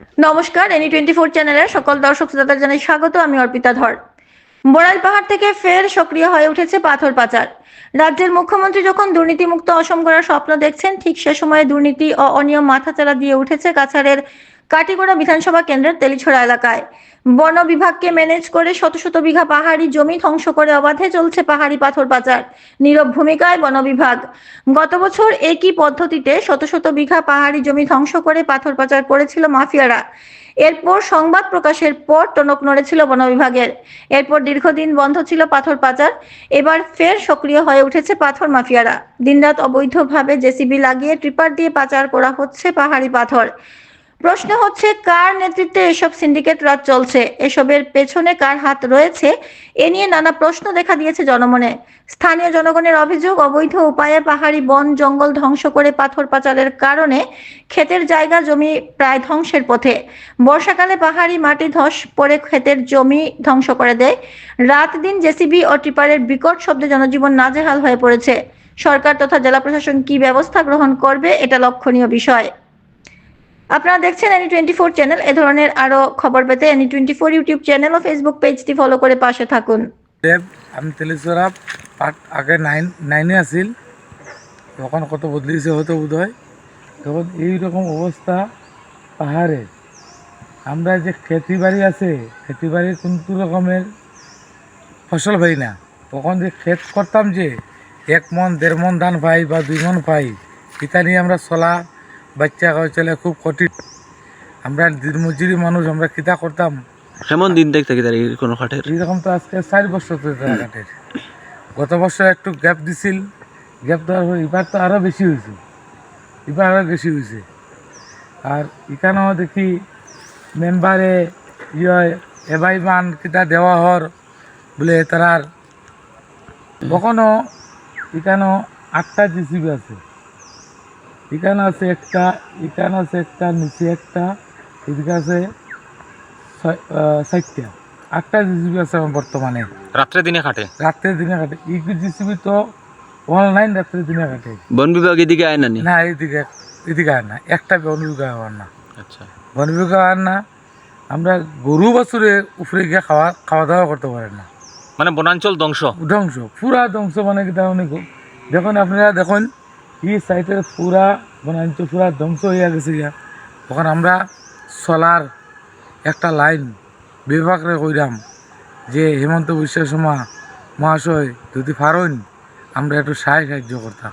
নমস্কার any twenty four চ্যানেলের সকল দর্শক শ্রোতা জানাই স্বাগত, আমি অর্পিতা ধর। বড়াল পাহাড় থেকে ফের সক্রিয় হয়ে উঠেছে পাথর পাচার। রাজ্যের মুখ্যমন্ত্রী যখন দুর্নীতিমুক্ত অসম করার স্বপ্ন দেখছেন, ঠিক সে সময়ে দুর্নীতি ও অনিয়ম মাথাচাড়া দিয়ে উঠেছে কাছাড়ের কাটিগড়া বিধানসভা কেন্দ্রের তেলিছড়া এলাকায়। বন বিভাগকে ম্যানেজ করে শত শত বিঘা পাহাড়ি জমি ধ্বংস করে অবাধে চলছে পাহাড়ি পাথর পাচার নীরব ভূমিকায় বন বিভাগ। গত বছর একই পদ্ধতিতে শত শত বিঘা পাহাড়ি জমি ধ্বংস করে পাথর পাচার করেছিল মাফিয়ারা। এরপর সংবাদ প্রকাশের পর টনক নড়েছিল বন বিভাগের। এরপর দীর্ঘদিন বন্ধ ছিল পাথর পাচার এবার ফের সক্রিয় হয়ে উঠেছে পাথর মাফিয়ারা। দিনরাত অবৈধভাবে জেসিবি লাগিয়ে ট্রিপার দিয়ে পাচার করা হচ্ছে পাহাড়ি পাথর। প্রশ্ন হচ্ছে, কার নেতৃত্বে এসব সিন্ডিকেট রাজ চলছে? এসবের পেছনে কার হাত রয়েছে? এ নিয়ে নানা প্রশ্ন দেখা দিয়েছে জনমনে। স্থানীয় জনগণের অভিযোগ, অবৈধ উপায়ে পাহাড়ি বন জঙ্গল ধ্বংস করে পাথর পাচারের কারণে ক্ষেতের জায়গা, জমি প্রায় ধ্বংসের পথে। বর্ষাকালে পাহাড়ি মাটি ধস পড়ে ক্ষেতের জমি ধ্বংস করে দেয়। রাত দিন জেসিবি ও টিপারের বিকট শব্দে জনজীবন নাজেহাল হয়ে পড়েছে। সরকার তথা জেলা প্রশাসন কি ব্যবস্থা গ্রহণ করবে, এটা লক্ষণীয় বিষয়। আপনারা দেখছেন এনি টোয়েন্টি ফোর চ্যানেল এ ধরনের আরও খবর পেতে any twenty four YouTube channel ও ফেসবুক পেজটি ফলো করে পাশে থাকুন। দেব, আমি তেলেশ্বরা পাট আগে নাইন নাইনে আছিল। তখন কত বদলিয়েছে হতো বোধ হয় তখন এইরকম অবস্থা পাহাড়ে। আমরা যে খেতি বাড়ি আছে, খেতি বাড়ি কিন্তু রকমের ফসল পাই না। তখন যে ক্ষেত করতাম যে, এক মন, দেড় মন ধান পাই বা দুই মন পাই, এটা নিয়ে আমরা চলা বাচ্চা চলে খুব কঠিন আমরা দিনমজুরি মানুষ আমরা কিতা করতাম? কেমন দিন দেখতে কি তার কোনো খাটের? এইরকম তো আজকে চার বছর তো কাটের গত বছর একটু গ্যাপ দিছিল। গ্যাপ দেওয়ার পর এবার তো আরও বেশি হয়েছে। এবার আরও বেশি হয়েছে। আর এখানেও দেখি মেম্বারে ইয়ে এবাই মান কিতা দেওয়া হর বলে তারার কখনো এখানেও আটটা জিসিবি আছে। এখানে আছে একটা এখানে আছে একটা নিচে একটা এদিকে আছে চারটা। আটটা জিসিবি আছে আমার বর্তমানে। রাত্রে দিনে খাটে? রাত্রে দিনে কাটে এই জিসিবি তো অনলাইন রাত্রে দিনে কাটে বন বিভাগ এদিকে আয় না নি? এইদিকে এদিকে আর না। একটা বন বিভাগ আর না। আচ্ছা। বন বিভাগ আর না। আমরা গরু বছরে উপরে গিয়ে খাওয়া খাওয়া দাওয়া করতে পারেন না। মানে বনাঞ্চল ধ্বংস? ধ্বংস পুরা ধ্বংস মানে কি তার অনেক দেখুন আপনারা দেখুন। এই সাইটের পুরা বনাঞ্চল পুরা ধ্বংস হইয়া গেছে গিয়া। তখন আমরা সোলার একটা লাইন বিভাগরে কইরাম, যে হেমন্ত বিশ্ব শর্মা মহাশয় যদি পারেন, আমরা একটু সাহায্য সাহায্য করতাম।